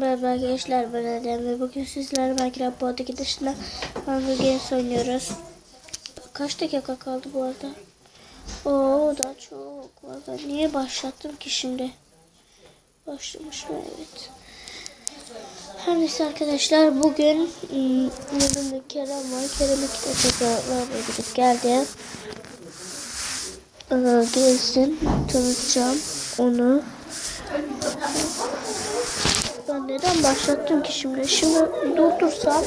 Merhaba arkadaşlar ben Adem ve bugün sizlerle Minecraft Pod'daki dışında Hunger Games oynuyoruz. Kaç dakika kaldı bu arada? Oo daha çok var. Niye başlattım ki şimdi? Başlamış mı? Evet. Her neyse arkadaşlar bugün ım, yanımda Kerem var. Kerem iki dakikalarla gidip geldi. Ee, gelsin tanıtacağım onu. Ben neden başlattım ki şimdi? Şimdi durdursam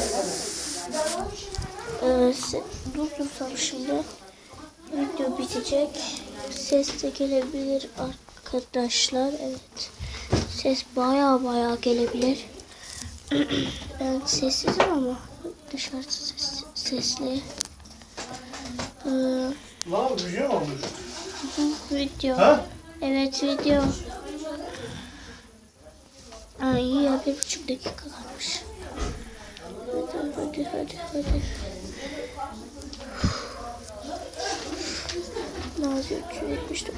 e, durdursam şimdi video bitecek. Ses de gelebilir arkadaşlar. Evet. Ses baya baya gelebilir. ben sessizim ama dışarısı ses, sesli. Ee, Lan video mu video. Ha? Evet video. Ay ya bir buçuk dakika kalmış. Hadi hadi hadi hadi. Nazi 379.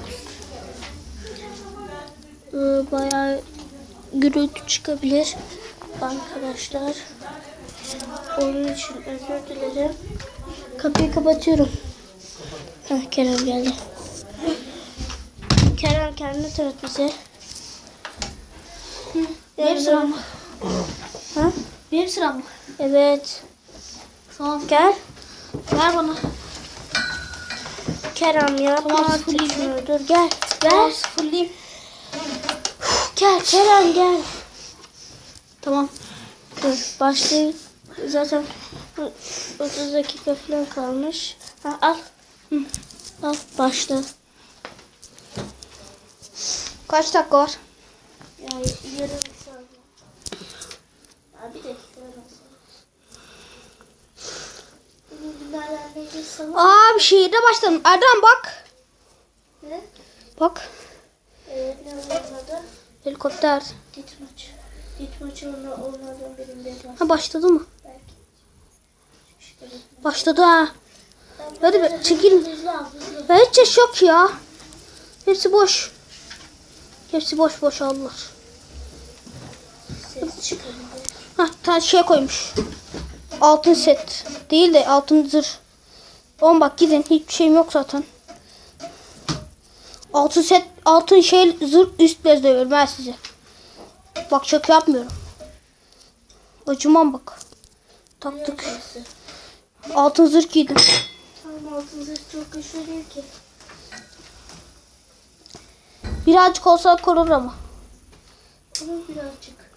Ee, bayağı gürültü çıkabilir arkadaşlar. Onun için özür dilerim. Kapıyı kapatıyorum. Heh, Kerem geldi. Kerem kendini tanıt bize. Benim sıram mı? Ha? Benim sıram mı? Evet. Tamam. Gel. Ver bana. Kerem yapma Tamam, artık şunu. Dur gel. Ver. Gel. Sıfırlayayım. Gel Kerem gel. Tamam. Dur başlayayım. Zaten 30 dakika falan kalmış. Ha, al. Hı. Al başla. Kaç dakika var? Ya yarım saat. Ya bir dakika nasıl? Bugün günlerden beri sabah. Aa bir şehirde başladım. Erdem bak. Ne? Bak. Evet ne olmadı? Helikopter. Dit maç. Dit maçı onunla olmadan birinde var. Ha başladı mı? Belki. İşte Başladı ha. Hadi be çekilin. Hiç yaş yok ya. Hepsi boş. Hepsi boş boş. Hah bir tane şey koymuş. Altın set. Değil de altın zırh. Oğlum bak gidin. Hiçbir şeyim yok zaten. Altın set, altın şey zırh üst bezle veriyorum ben size. Bak şaka yapmıyorum. Acımam bak. Taktık. Altın zırh giydim. Tamam altın zırh çok güçlü değil ki. Birazcık olsa korur ama. Ama birazcık.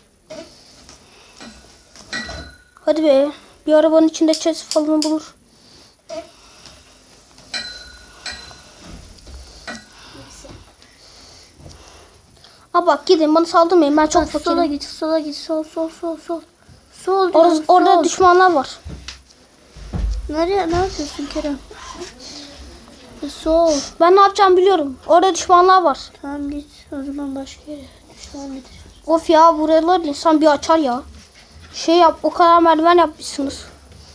Hadi be. Bir arabanın içinde chest falan bulur. Ha bak gidin bana saldırmayın ben çok Bak, sola fakirim. git sola git sol sol sol sol. Sol Orası, diyorum, orada sol. düşmanlar var. Nereye ne yapıyorsun Kerem? E, Sol. Ben ne yapacağımı biliyorum. Orada düşmanlar var. Tamam git o zaman başka yere. Düşman nedir? Of ya buralar insan bir açar ya. Şey yap o kadar merdiven yapmışsınız.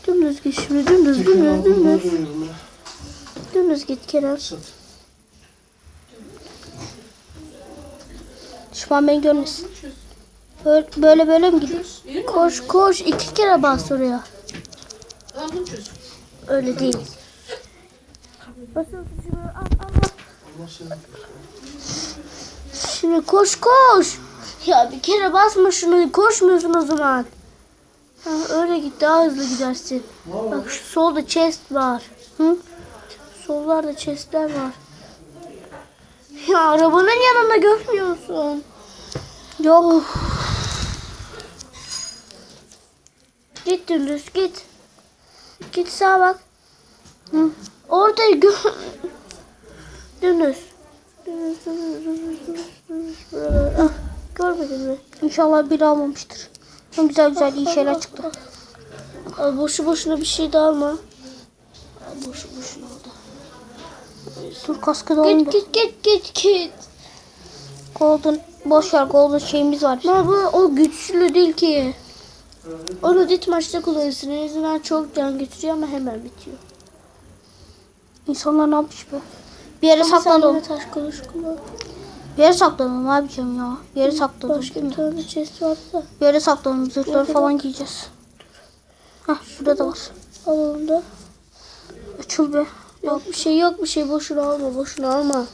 Dümdüz git şimdi dümdüz dümdüz dümdüz. Dümdüz git Kerem. Düşman beni görmesin. Böyle böyle, mi gidiyor? Koş koş iki kere bas oraya. Öyle değil. Şimdi koş koş. Ya bir kere basma şunu koşmuyorsun o zaman. Ha, öyle git daha hızlı gidersin. Bak şu solda chest var. Hı? Sollarda chestler var. Ya arabanın yanında görmüyorsun. Yok. Git dümdüz git. Git sağa bak. Hı. Orada gö dümdüz. Dümdüz, dümdüz, dümdüz, dümdüz, dümdüz. Ah, görmedin mi? İnşallah biri almamıştır. Çok güzel güzel iyi şeyler çıktı. Al boşu boşuna bir şey de alma. Al boşu boşuna aldı. Dur kaskı da. Git git git git git. Golden boş ver golden şeyimiz var. Ama bu o güçlü değil ki. Onu dit maçta kullanırsın. En azından çok can götürüyor ama hemen bitiyor. İnsanlar ne yapmış be? Bir yere Ama saklanalım. taş kılıç kullan. Bir yere saklanalım abicim ya. Bir yere saklanalım. Başka bir tane chest vardı da. Bir yere saklanalım. Zırhları falan bak. giyeceğiz. Hah burada da var. Al onu da. Açıl be. Yok bir şey yok bir şey boşuna alma boşuna alma.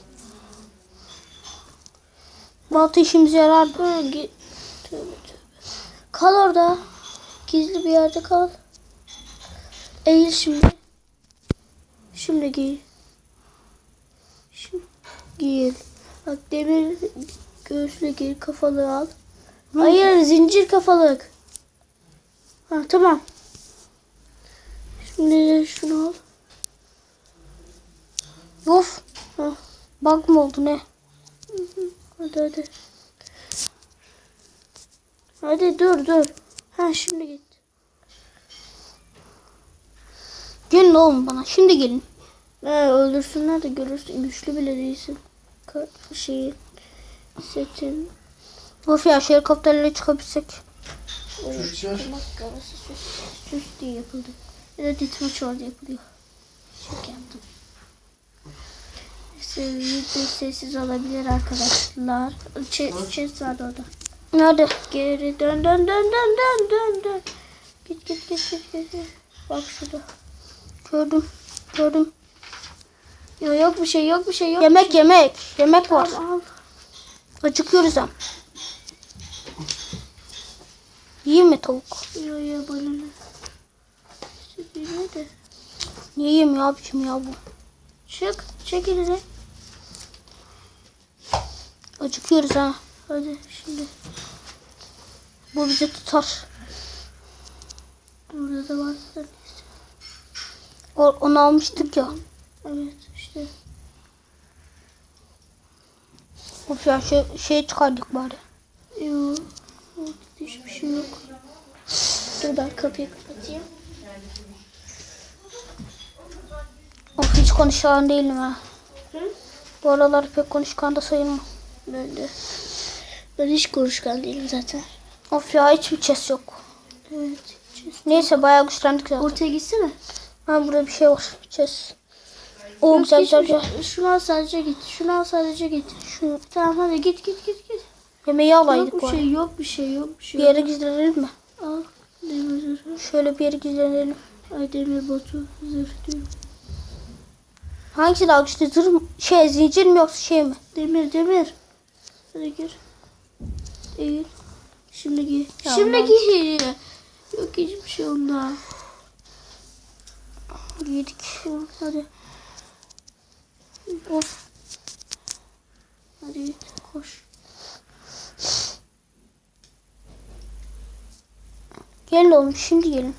Balta işimize yarar. Tövbe tövbe. Kal orada. Gizli bir yerde kal. Eğil şimdi. Şimdi giy. Şimdi giy. Bak demir göğüslü giy kafalı al. Hayır zincir kafalık. Ha tamam. Şimdi şunu al. Of. Ha. Bug mı oldu ne? Hadi hadi. Hadi dur dur. Ha şimdi git. Gelin oğlum bana. Şimdi gelin. Ha, öldürsünler de görürsün. Güçlü bile değilsin. Ka şeyi. Setin. Of ya şu helikopterle çıkabilsek. Maskarası süs, süs diye yapıldı. Ya da ditmaç orada yapılıyor. Çok yaptım. Neyse video sessiz olabilir arkadaşlar. Ç- chest vardı orada. Nerede? Geri dön dön dön dön dön dön dön. Git git git git git. git. Bak şurada. Gördüm. Gördüm. Yok yok bir şey yok bir şey yok. Yemek yemek. Yemek var. Al, al. Acıkıyoruz hem. Yiyeyim mi tavuk? Yo yo bana ne? Niye yemiyor abicim ya bu? Çık çek elini. Acıkıyoruz ha. Hadi şimdi. Bu bizi tutar. Burada da var. onu almıştık ya. Evet işte. Of ya şey, şey çıkardık bari. Yo. Orada hiçbir şey yok. Dur ben kapıyı kapatayım. Of hiç konuşan değilim ha. Hı? Bu aralar pek konuşkan da sayılmam. Ben de. Ben hiç konuşkan değilim zaten. Of ya hiçbir chest yok. Evet. Chest. Neyse bayağı güçlendik zaten. Ortaya gitsene. Ha burada bir şey var. Chest. Oo Yok, güzel güzel güzel. Şunu al sadece git. Şunu al sadece git. Şu Tamam hadi git git git git. yemeği alaydık Yok bir şey yok bir şey yok bir şey. Bir yere gizlenelim mi? Al. Demir zırhı. Şöyle bir yere gizlenelim. Ay demir botu. Zırh diyorum. Hangisi daha güçlü? Zırh? Şey zincir mi yoksa şey mi? Demir demir. Hadi gir. Eğil. Şimdi giy. Tamam. Şimdi giy. Yok hiçbir şey onda. Giydik. Tamam, Hadi. Of. Hadi. Koş. Gelin oğlum şimdi gelin.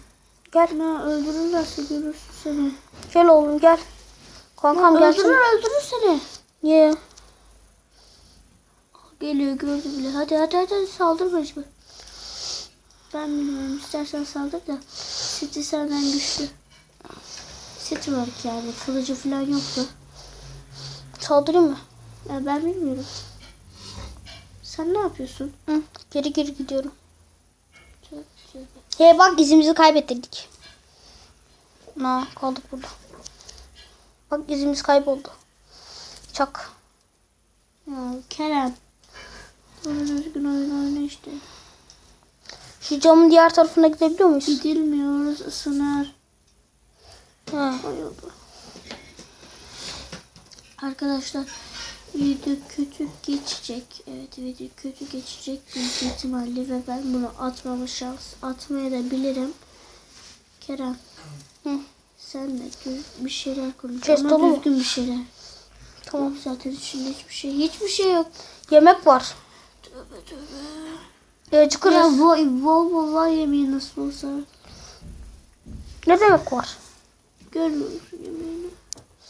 Gel. Ne öldürürlerse görürsün seni. Gel oğlum gel. Kankam gelsin. Öldürür öldürür seni. Niye? Geliyor gördü bile. Hadi hadi hadi, saldır mecbur. Ben bilmiyorum. İstersen saldır da. Seti senden güçlü. Seti var yani. Kılıcı falan yoktu. Saldırayım mı? Ya ben bilmiyorum. Sen ne yapıyorsun? Hı. Geri geri gidiyorum. Hey bak izimizi kaybettirdik. Na kaldık burada. Bak izimiz kayboldu. Çak. Ya Kerem. Doğru düzgün oyun oyna işte. Şu camın diğer tarafına gidebiliyor muyuz? Gidilmiyoruz ısınar. Ha. Bayıldı. Arkadaşlar video kötü geçecek. Evet video kötü geçecek büyük ihtimalle ve ben bunu atmama şans atmaya da bilirim. Kerem. Hı. Sen de düz bir şeyler konuş ama mu? düzgün bir şeyler. Tamam. Yok zaten içinde hiçbir şey hiçbir şey yok. Yemek var. E. Ya bol bol bol var yemeği nasıl olsa. Ne demek var? Görmüyor musun yemeğini?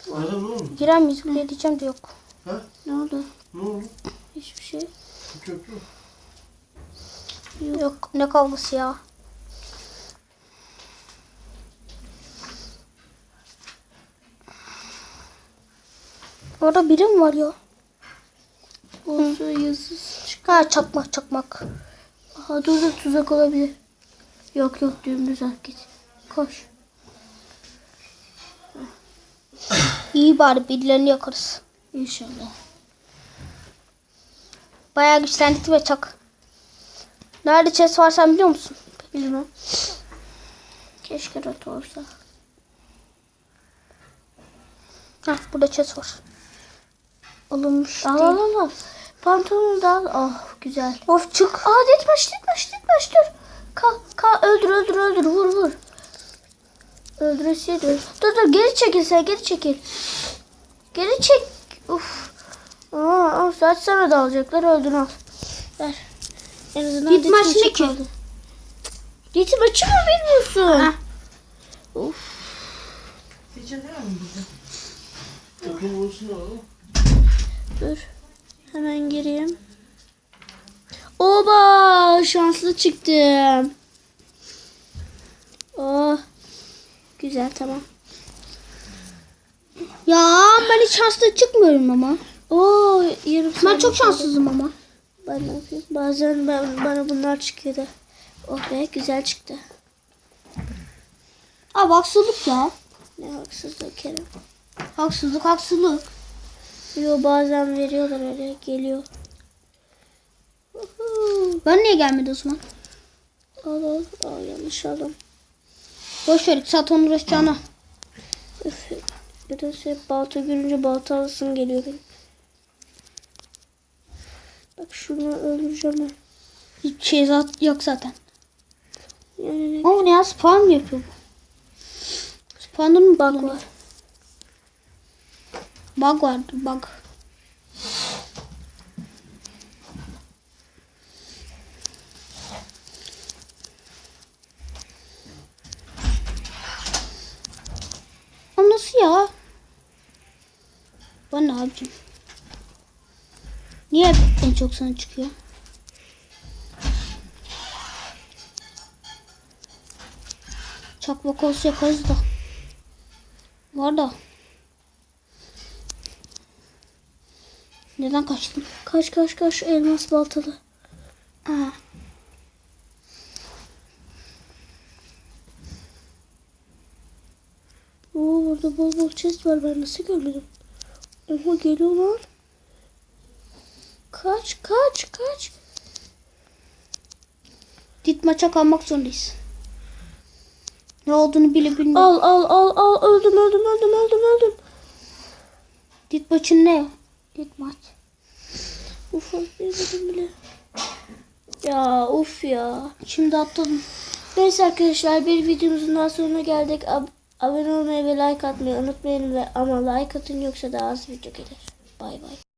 Nerede ne oldu? Girer miyiz buraya diyeceğim de yok. Ha? Ne oldu? Ne oldu? Hiçbir şey. Köprü. Yok ne kavgası ya. Orada biri mi var ya? Olsa yazısız çık. Ha çakmak çakmak. Aha dur dur tuzak olabilir. Yok yok dümdüz at git. Koş. İyi bari birilerini yakarız. İnşallah. Bayağı güçlendik ve çak. Nerede chest var sen biliyor musun? Bilmem. Keşke rot olsa. Hah burada chest var. Alınmış Al değil. al al, al. Pantolonu da al. Oh güzel. Of çık. Aa ditmaş ditmaş ditmaş dur. Kal kal öldür öldür öldür vur vur. Öldüresiye dur. Dur dur geri çekil sen geri çekil. Geri çek. Uf. Aa, of zaten sana da alacaklar öldün al. Ver. En azından ditmaçı ne ki? Ditmaçı mı bilmiyorsun? Ha. Uf. Takım olsun oğlum. Dur. Hemen gireyim. Oba şanslı çıktım. Oh. Güzel tamam. Ya ben hiç şanslı çıkmıyorum ama. Oo yarım Ben çok şanssızım ama. Ben ne yapayım? Bazen ben, bana bunlar çıkıyor da. Oh be güzel çıktı. Abi haksızlık ya. Ne haksızlık Kerem. Haksızlık haksızlık. Yo bazen veriyorlar öyle geliyor. Ben niye gelmedi Osman? Al al al yanlış aldım. Boş ver saat onu uğraşacağına. Bir de şey balta görünce balta alasım geliyor benim. Bak şunu öldüreceğim ben. Hiçbir şey zat- yok zaten. Yani Ama ne ya spam yapıyor bu? Spawn'ın mı bak kullanıyor? var. Bug vardır bug. Ama nasıl ya? Ben ne yapacağım? Niye en çok sana çıkıyor? Çakmak olsa yaparız da. Var da. Neden kaçtın? Kaç kaç kaç elmas baltalı. Aa. Oo burada bol bol chest var ben nasıl görmedim. Oha geliyor lan. Kaç kaç kaç. Dit maça kalmak zorundayız. Ne olduğunu bile bilmiyorum. Al al al al öldüm öldüm öldüm öldüm öldüm. Dit maçın ne? Dit maç. Uf yemedim bile. Ya uf ya. Şimdi atladım. Neyse arkadaşlar bir videomuzun daha sonuna geldik. Ab- abone olmayı ve like atmayı unutmayın ve ama like atın yoksa daha az video gelir. Bay bay.